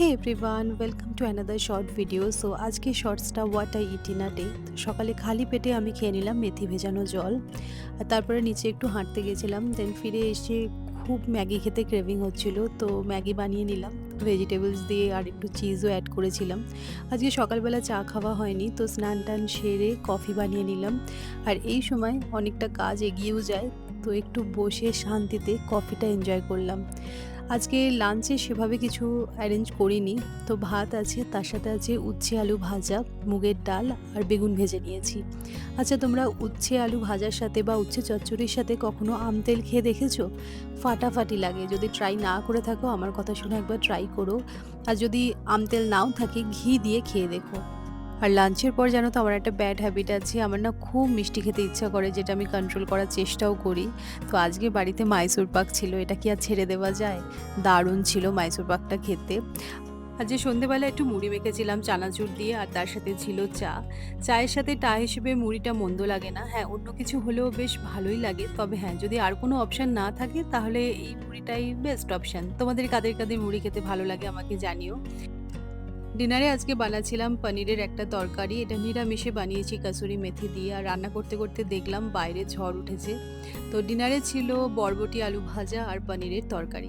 Hey everyone welcome to another short video so আজকে শর্টসটা what I eat in a day সকালে খালি পেটে আমি খেয়ে নিলাম মেথি ভেজানো জল। আর তারপরে নিচে একটু হাঁটতে গেছিলাম দেন ফিরে এসে খুব ম্যাগি খেতে ক্রেভিং হচ্ছিল, তো ম্যাগি বানিয়ে নিলাম। ভেজিটেবলস দিয়ে আর একটু চিজও অ্যাড করেছিলাম। আজকে সকালবেলা চা খাওয়া হয়নি, তো স্নান টান সেরে কফি বানিয়ে নিলাম। আর এই সময় অনেকটা কাজ এগিয়েও যায়, তো একটু বসে শান্তিতে কফিটা এনজয় করলাম। আজকে লাঞ্চে সেভাবে কিছু অ্যারেঞ্জ করিনি। তো ভাত আছে, তার সাথে আছে উচ্ছে আলু ভাজা, মুগের ডাল আর বেগুন ভেজে নিয়েছি। আচ্ছা তোমরা উচ্ছে আলু ভাজার সাথে বা উচ্ছে চচ্চড়ির সাথে কখনো আম তেল খেয়ে দেখেছ? ফাটাফাটি লাগে। যদি ট্রাই না করে থাকো, আমার কথা শুনে একবার ট্রাই করো। আর যদি আম তেল নাও থাকে, ঘি দিয়ে খেয়ে দেখো। আর লাঞ্চের পর জানো তো আমার একটা ব্যাড হ্যাবিট আছে, আমার না খুব মিষ্টি খেতে ইচ্ছা করে, যেটা আমি কন্ট্রোল করার চেষ্টাও করি। তো আজকে বাড়িতে মাইসুর পাক ছিল, এটা কি আর ছেড়ে দেওয়া যায়? দারুণ ছিল মাইসুর পাকটা খেতে। আর যে সন্ধেবেলা একটু মুড়ি মেখেছিলাম চানাচুর দিয়ে, আর তার সাথে ছিল চা। চায়ের সাথে টা হিসেবে মুড়িটা মন্দ লাগে না। হ্যাঁ অন্য কিছু হলেও বেশ ভালোই লাগে। তবে হ্যাঁ যদি আর কোনো অপশান না থাকে, তাহলে এই মুড়িটাই বেস্ট অপশান তোমাদের কাদের কাদের মুড়ি খেতে ভালো লাগে আমাকে জানিও। ডিনারে আজকে বানাচ্ছিলাম পনিরের একটা তরকারি। এটা নিরামিষে বানিয়েছি কাসুরি মেথি দিয়ে। আর রান্না করতে করতে দেখলাম বাইরে ঝড় উঠেছে। তো ডিনারে ছিল বরবটি আলু ভাজা আর পনিরের তরকারি।